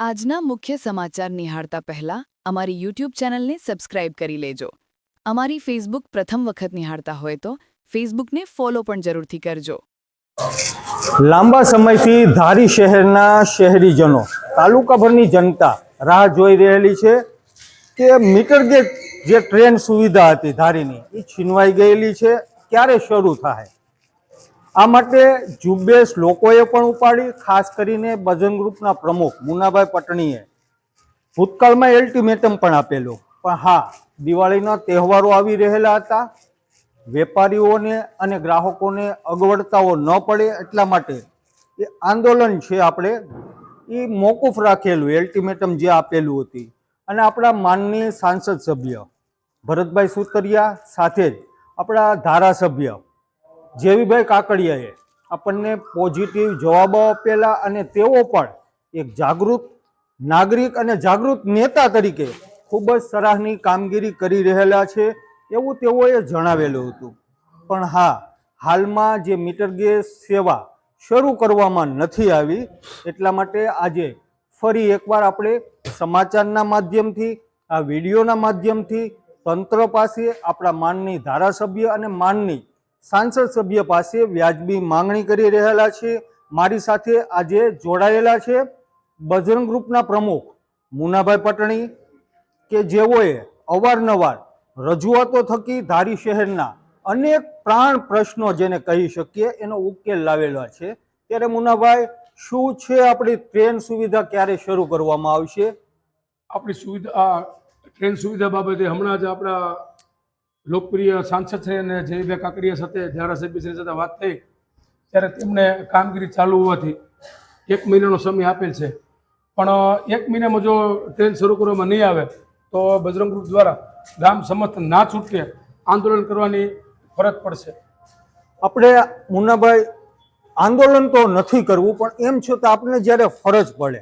આજના મુખ્ય સમાચાર નિહાળતા પહેલા અમારી યુટ્યુબ ચેનલને સબસ્ક્રાઇબ કરી લેજો. અમારી ફેસબુક પ્રથમ વખત નિહાળતા હોય તો ફેસબુકને ફોલો પણ જરૂરથી કરજો. લાંબા સમયથી ધારી શહેરના શહેરીજનો, તાલુકાભરની જનતા રાહ જોઈ રહેલી છે કે મીટર ગેજ જે ટ્રેન સુવિધા હતી ધારીની, એ છીનવાઈ ગયેલી છે. ક્યારે શરૂ થાય? આ માટે ઝુંબેશ લોકોએ પણ ઉપાડી, ખાસ કરીને ભજન ગ્રુપના પ્રમુખ મુનાભાઈ પટણીએ ભૂતકાળમાં અલ્ટિમેટમ પણ આપેલું. પણ હા, દિવાળીના તહેવારો આવી રહેલા હતા. વેપારીઓને અને ગ્રાહકોને અગવડતાઓ ન પડે એટલા માટે એ આંદોલન છે આપણે એ મોકૂફ રાખેલું એલ્ટિમેટમ જે આપેલું હતી. અને આપણા માનનીય સાંસદ સભ્ય ભરતભાઈ સુતરિયા સાથે જ આપણા ધારાસભ્ય જેવીભાઈ કાકડિયાએ આપણને પોઝિટિવ જવાબો આપેલા અને તેઓ પણ એક જાગૃત નાગરિક અને જાગૃત નેતા તરીકે ખૂબ જ સરાહની કામગીરી કરી રહેલા છે એવું તેઓએ જણાવેલું હતું. પણ હા, હાલમાં જે મીટર ગેસ સેવા શરૂ કરવામાં નથી આવી, એટલા માટે આજે ફરી એકવાર આપણે સમાચારના માધ્યમથી, આ વિડીયોના માધ્યમથી તંત્ર પાસે આપણા માનની ધારાસભ્ય અને માનની સાંસદ સભ્ય પાસે વ્યાજબી માંગણી કરી રહેલા છે. મારી સાથે આજે જોડાયેલા છે બજરંગ ગ્રુપના પ્રમુખ મુનાભાઈ પટણી કે જેઓએ અવારનવાર રજૂઆતો થકી ધારી શહેરના અનેક પ્રાણ પ્રશ્નો જેને કહી શકીએ એનો ઉકેલ લાવેલા છે. ત્યારે મુનાભાઈ, શું છે આપણી ટ્રેન સુવિધા ક્યારે શરૂ કરવામાં આવશે? આપણી સુવિધા ટ્રેન સુવિધા બાબતે હમણાં જ આપણા લોકપ્રિય સાંસદ છે અને જયભાઈ કાકડિયા સાથે ધારાસભ્યશ્રી સાથે વાત થઈ, ત્યારે તેમણે કામગીરી ચાલુ હોવાથી એક મહિનાનો સમય આપેલ છે. પણ એક મહિનામાં જો ટ્રેન શરૂ કરવામાં નહીં આવે, તો બજરંગ ગ્રુપ દ્વારા ગામ સમસ્ત ના છૂટકે આંદોલન કરવાની ફરજ પડશે. આપણે મુન્નાભાઈ, આંદોલન તો નથી કરવું, પણ એમ છતાં આપણે જ્યારે ફરજ પડે,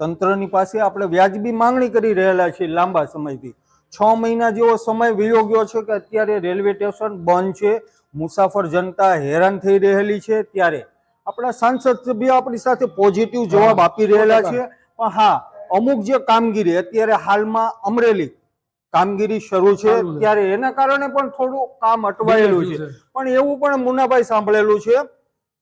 તંત્રની પાસે આપણે વ્યાજબી માંગણી કરી રહેલા છીએ લાંબા સમયથી. છ મહિના જેવો સમય વયો ગયો છે કે અત્યારે રેલવે સ્ટેશન બંધ છે. મુસાફર જનતા હેરાન થઈ રહેલી છે ત્યારે. આપણા સાંસદ સભ્ય આપણી સાથે પોઝિટિવ જવાબ આપી રહેલા છે. પણ હા અમુક જે કામગીરી અત્યારે હાલમાં અમરેલી કામગીરી શરૂ છે. ત્યારે એના કારણે પણ થોડું કામ અટવાયેલું છે. પણ એવું પણ મુનાભાઈ સાંભળેલું છે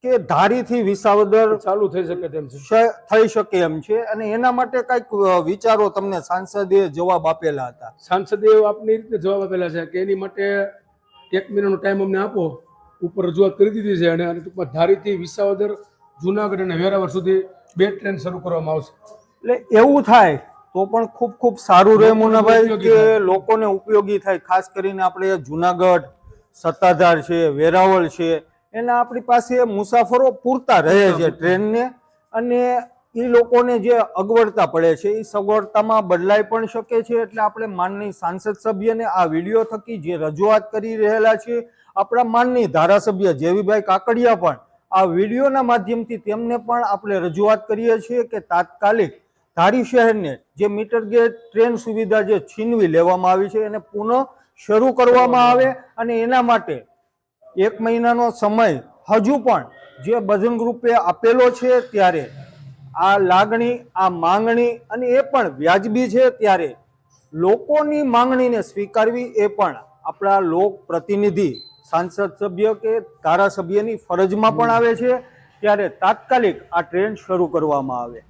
કે ધારીથી વિસાવદર ચાલુ થઈ શકે તેમ છે. થઈ શકે એમ છે. અને એના માટે કંઈક વિચારો તમને સાંસદે જવાબ આપેલા હતા. સાંસદે આપની રીતે જવાબ આપેલા છે કે એની માટે એક મહિનાનો ટાઈમ અમને આપો. ઉપર રજૂઆત કરી દીધી છે અને ટૂંકમાં ધારીથી વિસાવદર જુનાગઢ અને વેરાવળ સુધી બે ટ્રેન શરૂ કરવામાં આવશે. એટલે એવું થાય તો પણ ખૂબ ખૂબ સારું રહે મુનાભાઈ કે લોકોને ઉપયોગી થાય. ખાસ કરીને આપણે જુનાગઢ સત્તાધાર છે વેરાવળ છે એના આપણી પાસે મુસાફરો પૂરતા રહે છે ટ્રેનને. અને એ લોકોને જે અગવડતા પડે છે એ સગવડતામાં બદલાઈ પણ શકે છે. એટલે આપણે માનની સાંસદ સભ્યને આ વીડિયો થકી જે રજૂઆત કરી રહેલા છે આપણા માનની ધારાસભ્ય જેવીભાઈ કાકડિયા પણ આ વિડીયોના માધ્યમથી તેમને પણ આપણે રજૂઆત કરીએ છીએ કે તાત્કાલિક ધારી શહેરને જે મીટર ગેજ ટ્રેન સુવિધા જે છીનવી લેવામાં આવી છે એને પુનઃ શરૂ કરવામાં આવે અને એના માટે એક મહિનાનો સમય હજુ પણ જે ભજન ગ્રુપે આપેલો છે ત્યારે, આ લાગણી, આ માંગણી અને એ પણ વ્યાજબી છે ત્યારે લોકોની માંગણીને સ્વીકારવી એ પણ આપણા લોક પ્રતિનિધિ, સાંસદ સભ્ય કે ધારાસભ્યની ફરજમાં પણ આવે છે, ત્યારે તાત્કાલિક આ ટ્રેન શરૂ કરવામાં આવે.